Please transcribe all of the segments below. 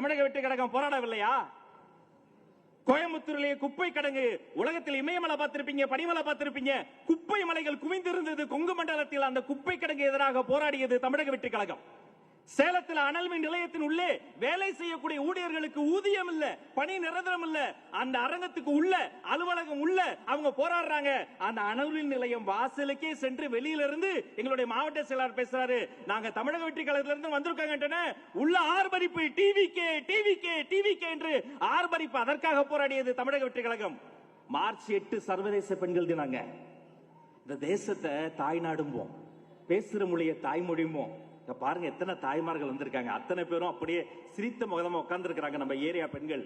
தமிழக வெற்றி கழகம் போராடவில்லையா? கோயம்புத்தூரிலே குப்பை கடங்கு உலகத்தில் இமயமலை பார்த்திருப்பீங்க பனிமலை பார்த்திருப்பீங்க குப்பை மலைகள் குவிந்திருந்தது கொங்கு மண்டலத்தில் அந்த குப்பை கடங்கு எதிராக போராடியது தமிழக வெற்றி கழகம். சேலத்தில் அனல் மின் நிலையத்தின் உள்ளே வேலை செய்யக்கூடிய ஊழியர்களுக்கு ஊதியம் இல்ல பணி நிரந்தரம் இல்ல அந்த அரங்கத்துக்கு உள்ள அலுவலகம் உள்ள அவங்க போராடுறாங்க. அந்த அனல் மின் நிலையம் வாசலுக்கே சென்று வெளியில இருந்து எங்களுடைய மாவட்ட செயலாளர் பேசுறாரு. நாங்க தமிழக வெற்றி கழகத்தில இருந்து வந்திருக்காங்க உள்ள ஆர்ப்பரிப்பு TV K TV K TV K என்று ஆர்ப்பரிப்பு அதற்காக போராடியது தமிழக வெற்றி கழகம். மார்ச் எட்டு சர்வதேச பெண்கள் தினாங்க. இந்த தேசத்தை தாய்நாடும்போம். பேசுற மொழிய தாய்மொழிமோ இங்க பாருங்க எத்தனை தாய்மார்கள் வந்திருக்காங்க. அத்தனை பேரும் அப்படியே சிரித்த முகதமா உட்கார்ந்துருக்கிறாங்க நம்ம ஏரியா பெண்கள்.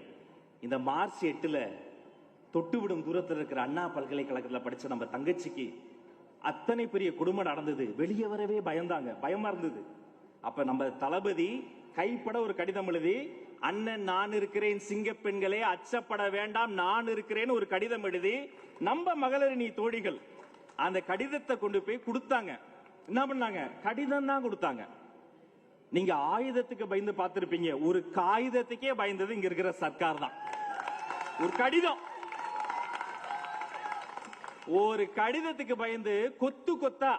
இந்த மார்ச் எட்டுல தொட்டுவிடும் தூரத்தில் இருக்கிற அண்ணா பல்கலைக்கழகத்தில் படிச்ச நம்ம தங்கச்சிக்கு அத்தனை பெரிய குடும்பம் நடந்தது. வெளியே வரவே பயந்தாங்க. பயமா இருந்தது. அப்ப நம்ம தளபதி கைப்பட ஒரு கடிதம் எழுதி அண்ணன் நான் இருக்கிறேன் சிங்க பெண்களே அச்சப்பட வேண்டாம் நான் இருக்கிறேன் ஒரு கடிதம் எழுதி நம்ம மகளிரணி தோழிகள். அந்த கடிதத்தை கொண்டு போய் கொடுத்தாங்க. என்ன பண்ணாங்க? கடிதம் தான் கொடுத்தாங்க. நீங்க ஆயுதத்துக்கு பயந்து பார்த்திருப்பீங்க. ஒரு காகிதத்துக்கே பயந்தது இங்க இருக்கிற சர்க்கார் தான். ஒரு கடிதம். ஒரு கடிதத்துக்கு பயந்து கொத்து கொத்தா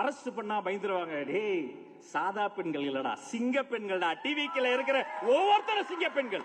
அரசு பண்ணா பயந்துருவாங்க. டேய் சாதா பெண்கள் இல்லடா சிங்க பெண்கள்டா. டிவிக்குல இருக்கிற ஒவ்வொருத்தரும் சிங்க பெண்கள்.